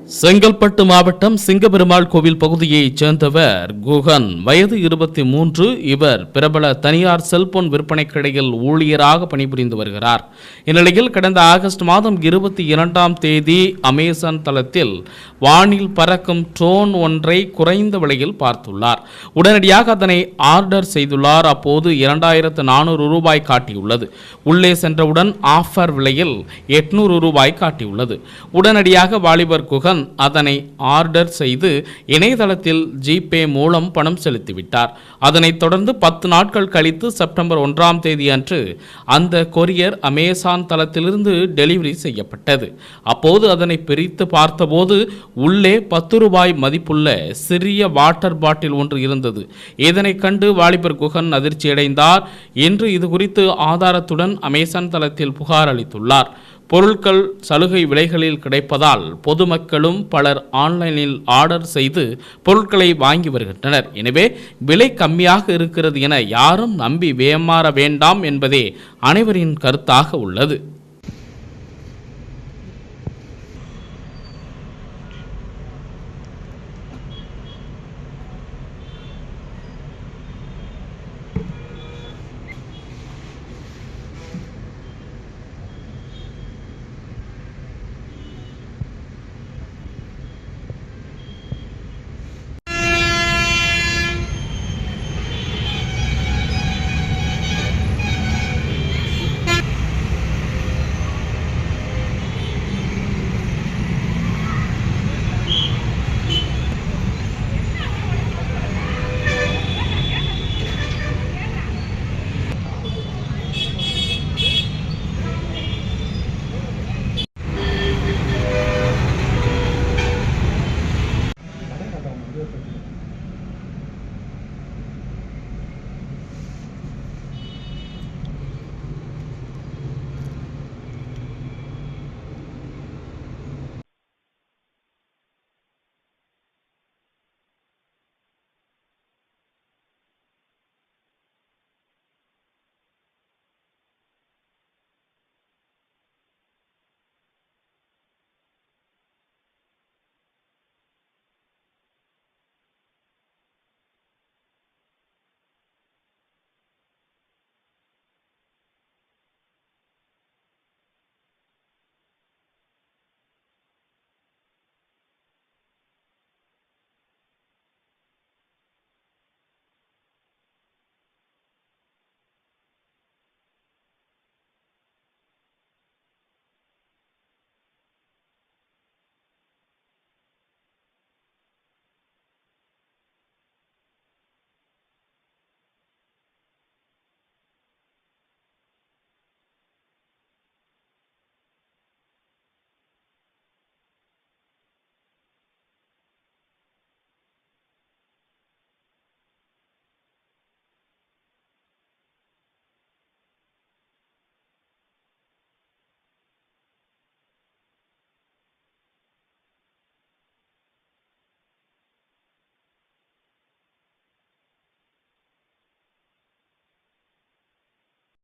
செங்கல்பட்டு மாவட்டம் சிங்கபெருமாள் கோவில் பகுதியைச் சேர்ந்தவர் குகன். வயது இருபத்தி மூன்று இவர் பிரபல தனியார் செல்போன் விற்பனை கடையில் ஊழியராக பணிபுரிந்து வருகிறார். இந்நிலையில் கடந்த ஆகஸ்ட் மாதம் இருபத்தி இரண்டாம் தேதி அமேசான் தளத்தில் வானில் பறக்கும் ட்ரோன் ஒன்றை குறைந்த விலையில் பார்த்துள்ளார். உடனடியாக அதனை ஆர்டர் செய்துள்ளார். அப்போது இரண்டாயிரத்து நானூறு ரூபாய் காட்டியுள்ளது. உள்ளே சென்றவுடன் ஆஃபர் விலையில் எட்நூறு ரூபாய் காட்டியுள்ளது. உடனடியாக வாலிபர் குகன் அதனை ஆர்டர் செய்து இணையதளத்தில் ஜிபே மூலம் பணம் செலுத்திவிட்டார். அதனைத் தொடர்ந்து பத்து நாட்கள் கழித்து செப்டம்பர் ஒன்றாம் தேதி அன்று அந்த கொரியர் அமேசான் தளத்திலிருந்து டெலிவரி செய்யப்பட்டது. அப்போது அதனை பிரித்து பார்த்தபோது உள்ளே பத்து ரூபாய் மதிப்புள்ள சிறிய வாட்டர் பாட்டில் ஒன்று இருந்தது. இதனை கண்டு வாலிபர் குகன் அதிர்ச்சியடைந்தார். இன்று இது குறித்து ஆதாரத்துடன் அமேசான் தளத்தில் புகார் அளித்துள்ளார். பொருட்கள் சலுகை விலைகளில் கிடைப்பதால் பொதுமக்களும் பலர் ஆன்லைனில் ஆர்டர் செய்து பொருட்களை வாங்கி வருகின்றனர். எனவே விலை கம்மியாக இருக்கிறது என யாரும் நம்பி வேமாற வேண்டாம் என்பதே அனைவரின் கருத்தாக உள்ளது.